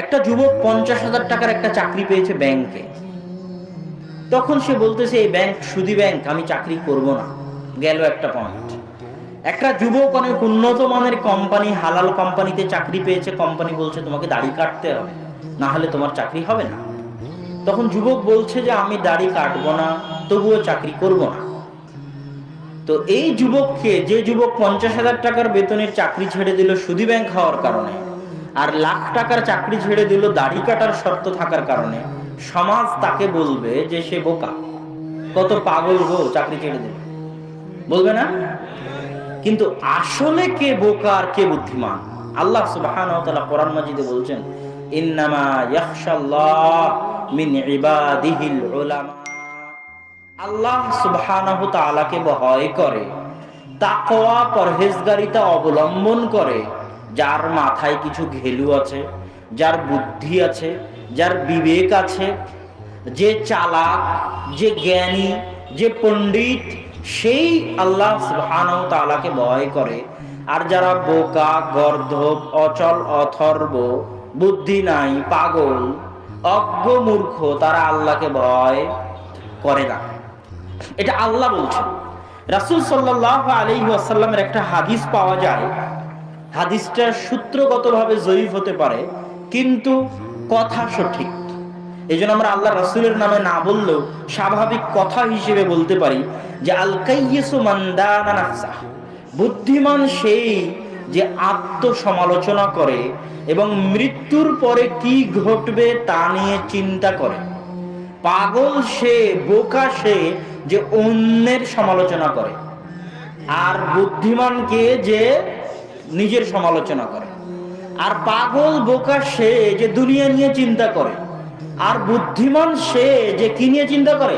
একটা যুবক পঞ্চাশ হাজার টাকার একটা চাকরি পেয়েছে ব্যাংকে তখন সে বলতেছে, এই ব্যাংক সুদি ব্যাংক আমি চাকরি করব না। গেল একটা পয়েন্ট একটা যুবক অনেক উন্নত মানের কোম্পানি হালাল কোম্পানিতে চাকরি পেয়েছে। কোম্পানি বলছে, তোমাকে দাড়ি কাটতে হবে, না হলে তোমার চাকরি হবে না। তখন যুবক বলছে যে, আমি দাড়ি কাটবো না, তবুও চাকরি করব না। তো এই যুবককে, যে যুবক পঞ্চাশ হাজার টাকার বেতনের চাকরি ছেড়ে দিল সুদি ব্যাংক হওয়ার কারণে আর লাখ টাকার চাকরি ছেড়ে দিল দাড়ি কাটার শর্ত থাকার কারণে। সমাজ তাকে বলবে যে সে বোকা। কত পাগল গো চাকরি ছেড়ে দিল বলবে না? কিন্তু আসলে কে বোকা আর কে বুদ্ধিমান? আল্লাহ সুবহানাহু ওয়া কোরআন মাজিদে বলছেন আল্লাহ ভয় করে, তাকওয়া পরহেজগারিতা অবলম্বন করে যার মাথায় কিছু ঘেলু আছে, যার বুদ্ধি আছে, যার বিবেক আছে, যে চালাক, যে জ্ঞানী, যে পণ্ডিত, সেই আল্লাহ তাআলাকে ভয় করে। আর যারা বোকা, গর্ধব, অচল, অথর্ব, বুদ্ধি নাই, পাগল, অজ্ঞ মূর্খ, তারা আল্লাহকে ভয় করে না। এটা আল্লাহ বলছেন। রাসূল সাল্লাল্লাহু আলাইহি ওয়াসাল্লামের একটা হাদিস পাওয়া যায়। হাদিসটা সূত্রগতভাবে জয়ীফ হতে পারে, কিন্তু কথা সঠিক। এই জন্য আমরা আল্লাহ রাসূলের নামে না বললেও স্বাভাবিক কথা হিসেবে বলতে পারি যে মান বুদ্ধিমান সেই যে আত্মসমালোচনা করে এবং মৃত্যুর পরে কি ঘটবে তা নিয়ে চিন্তা করে। পাগল সে, বোকা সে যে অন্যের সমালোচনা করে। আর বুদ্ধিমানকে যে নিজের সমালোচনা করে। আর পাগল বোকা সে যে দুনিয়া নিয়ে চিন্তা করে। আর বুদ্ধিমান সে যে কি নিয়ে চিন্তা করে?